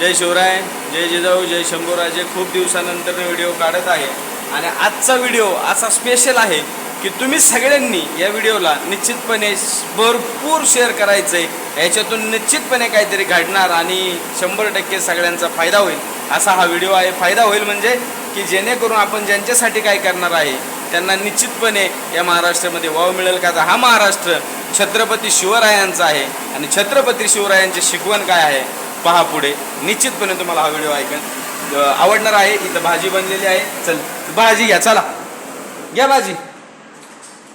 जय शिवराय जय जिजाऊ जय शंभूराजे खूप दिवसानंतर व्हिडिओ काढत आहे. आणि आजचा व्हिडिओ असा स्पेशल आहे की तुम्ही सगळ्यांनी या व्हिडिओला निश्चितपणे भरपूर शेअर करायचं आहे याच्यातून निश्चितपणे काहीतरी घडणार आणि शंभर टक्के सगळ्यांचा फायदा होईल. असा हा व्हिडिओ आहे. फायदा होईल म्हणजे की जेणेकरून आपण ज्यांच्यासाठी काय करणार आहे त्यांना निश्चितपणे या महाराष्ट्रामध्ये वाव मिळेल. का तर हा महाराष्ट्र छत्रपती शिवरायांचा आहे. आणि छत्रपती शिवरायांची शिकवण काय आहे? पहा पुढे. निश्चितपणे तुम्हाला हा व्हिडिओ ऐकन आवडणार आहे. इथं भाजी बनलेली आहे. चल भाजी घ्या चला. घ्या भाजी.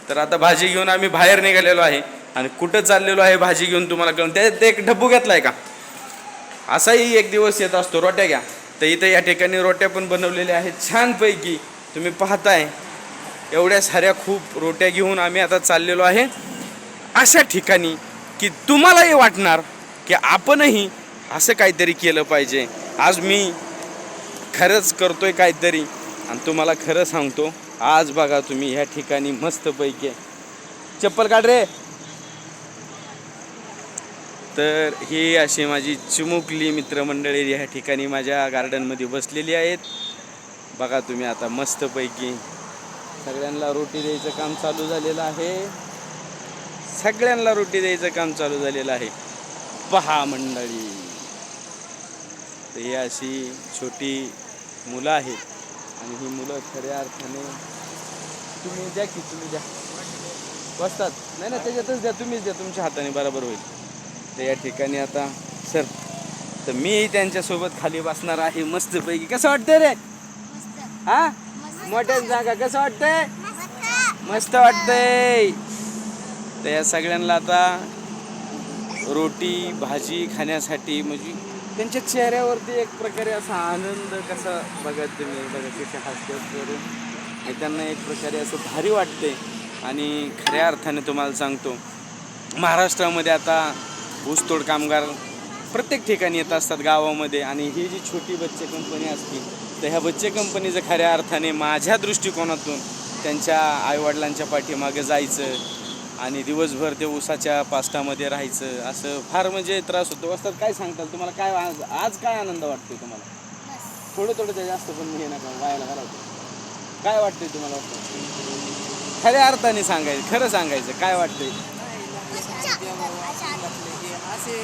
तर आता भाजी घेऊन आम्ही बाहेर निघालेलो आहे आणि कुठं चाललेलो आहे भाजी घेऊन तुम्हाला कळून ते एक डब्बू घेतलाय का? असाही एक दिवस येत असतो रोट्या घ्या. तर इथं या ठिकाणी रोट्या पण बनवलेल्या आहेत. छानपैकी तुम्ही पाहताय. एवढ्या साऱ्या खूप रोट्या घेऊन आम्ही आता चाललेलो आहे. अशा ठिकाणी की तुम्हालाही वाटणार की आपणही असं काहीतरी केलं पाहिजे. आज मी खरंच करतो आहे काहीतरी. आणि तुम्हाला खरं सांगतो आज बघा तुम्ही ह्या ठिकाणी मस्तपैकी चप्पल काढ रे. तर ही अशी माझी चिमुकली मित्रमंडळी ह्या ठिकाणी माझ्या गार्डनमध्ये बसलेली आहेत. बघा तुम्ही आता मस्तपैकी सगळ्यांना रोटी द्यायचं काम चालू झालेलं आहे. सगळ्यांना रोटी द्यायचं काम चालू झालेलं आहे. पहा मंडळी. तर ही अशी छोटी मुलं आहेत. आणि ही मुलं खऱ्या अर्थाने तुम्ही द्या की तुम्ही द्या. बसतात. नाही ना त्याच्यातच द्या. तुम्हीच द्या. तुमच्या हाताने बरोबर होईल. तर या ठिकाणी आता सर तर मीही त्यांच्यासोबत खाली बसणार आहे मस्तपैकी. कसं वाटतंय रे? हा? मोठ्या जागा कसं वाटतंय? मस्त वाटतंय. तर या सगळ्यांना आता रोटी भाजी खाण्यासाठी म्हणजे त्यांच्या चेहऱ्यावरती एक प्रकारे असा आनंद कसा बघा तुम्ही? बघा तिथे हास्यात करून आणि त्यांना एक प्रकारे असं भारी वाटते. आणि खऱ्या अर्थाने तुम्हाला सांगतो महाराष्ट्रामध्ये आता ऊसतोड कामगार प्रत्येक ठिकाणी येत असतात गावामध्ये. आणि ही जी छोटी बच्चे कंपनी असते तर ह्या बच्चे कंपनीचं खऱ्या अर्थाने माझ्या दृष्टिकोनातून त्यांच्या आईवडिलांच्या पाठीमागे जायचं आणि दिवसभर ते ऊसाच्या पास्टामध्ये राहायचं असं फार म्हणजे त्रास होतो. असतात काय सांगताल? तुम्हाला काय आज आज काय आनंद वाटतोय तुम्हाला? थोडं थोडं ते जास्त पण हे नका व्हायला घालावतं काय वाटतंय तुम्हाला वाटतं खऱ्या अर्थाने सांगायचं खरं सांगायचं काय वाटतंय? असे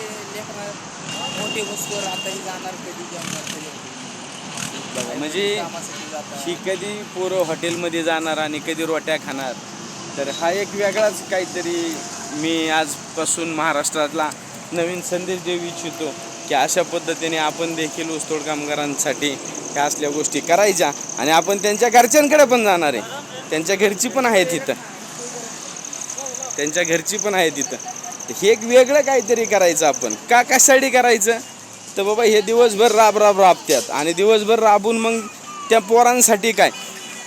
मोठे वस्तूवर जाणार कधी म्हणजे ही कधी पोरं हॉटेलमध्ये जाणार आणि कधी रोट्या खाणार? तर हा एक वेगळाच काहीतरी मी आजपासून महाराष्ट्रातला नवीन संदेश देऊ इच्छितो की अशा पद्धतीने आपण देखील ऊसतोड कामगारांसाठी ह्या असल्या गोष्टी करायच्या आणि आपण त्यांच्या घरच्यांकडे पण जाणार आहे. त्यांच्या घरची पण आहे तिथं. त्यांच्या घरची पण आहे तिथं. हे एक वेगळं काहीतरी करायचं आपण. का कशासाठी करायचं? तर बाबा हे दिवसभर राब राब राबत्यात. आणि दिवसभर राबून मग त्या पोरांसाठी काय?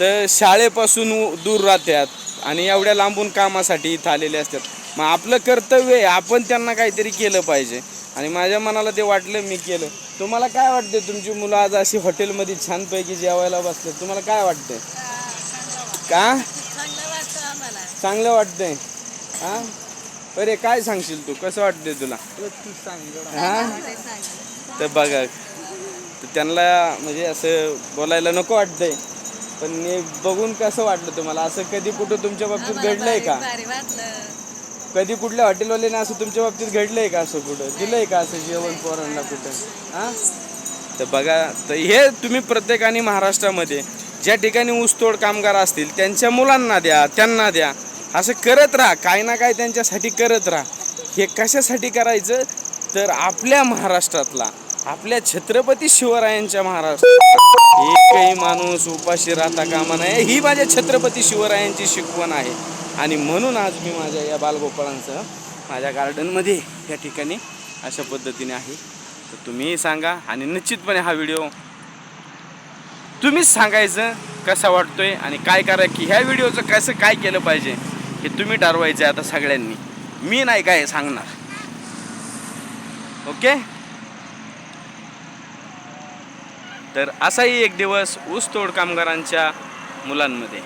तर शाळेपासून दूर राहतात आणि एवढ्या लांबून कामासाठी इथं आलेले असतात. मग आपलं कर्तव्य आहे आपण त्यांना काहीतरी केलं पाहिजे. आणि माझ्या मनाला ते वाटलं मी केलं. तुम्हाला काय वाटते तुमची मुलं आज अशी हॉटेलमध्ये छानपैकी जेवायला बसतात तुम्हाला काय वाटतंय? का? चांगलं वाटतंय. हा? अरे काय सांगशील तू? कसं वाटतंय तुला? हा? तर बघा तर त्यांना म्हणजे असं बोलायला नको वाटतंय. पण हे बघून कसं वाटलं तुम्हाला? असं कधी कुठं तुमच्या बाबतीत घडलंय का? भारी वाटलं. कधी कुठल्या हॉटेलवाल्याने असं तुमच्या बाबतीत घडलंय का असं कुठं? दिलंय का असं जेवण पोरांना कुठं? हा? तर बघा तर हे तुम्ही प्रत्येकाने महाराष्ट्रामध्ये ज्या ठिकाणी ऊसतोड कामगार असतील त्यांच्या मुलांना द्या त्यांना द्या. असं करत राहा काही ना काही त्यांच्यासाठी करत राहा. हे कशासाठी करायचं? तर आपल्या महाराष्ट्रातला. आपल्या छत्रपती शिवरायांच्या महाराष्ट्रात एकही माणूस उपाशी राहता कामा नये ही माझ्या छत्रपती शिवरायांची शिकवण आहे. आणि म्हणून आज मी माझ्या या बालगोपाळांसह माझ्या गार्डनमध्ये या ठिकाणी अशा पद्धतीने आहे. तर तुम्हीही सांगा आणि निश्चितपणे हा व्हिडिओ तुम्हीच सांगायचं कसा वाटतोय आणि काय करा की ह्या व्हिडिओचं कसं काय केलं पाहिजे हे तुम्ही ठरवायचं आहे आता सगळ्यांनी. मी नाही काय सांगणार. ओके? तर असाही एक दिवस ऊसतोड कामगारांच्या मुलांमध्ये.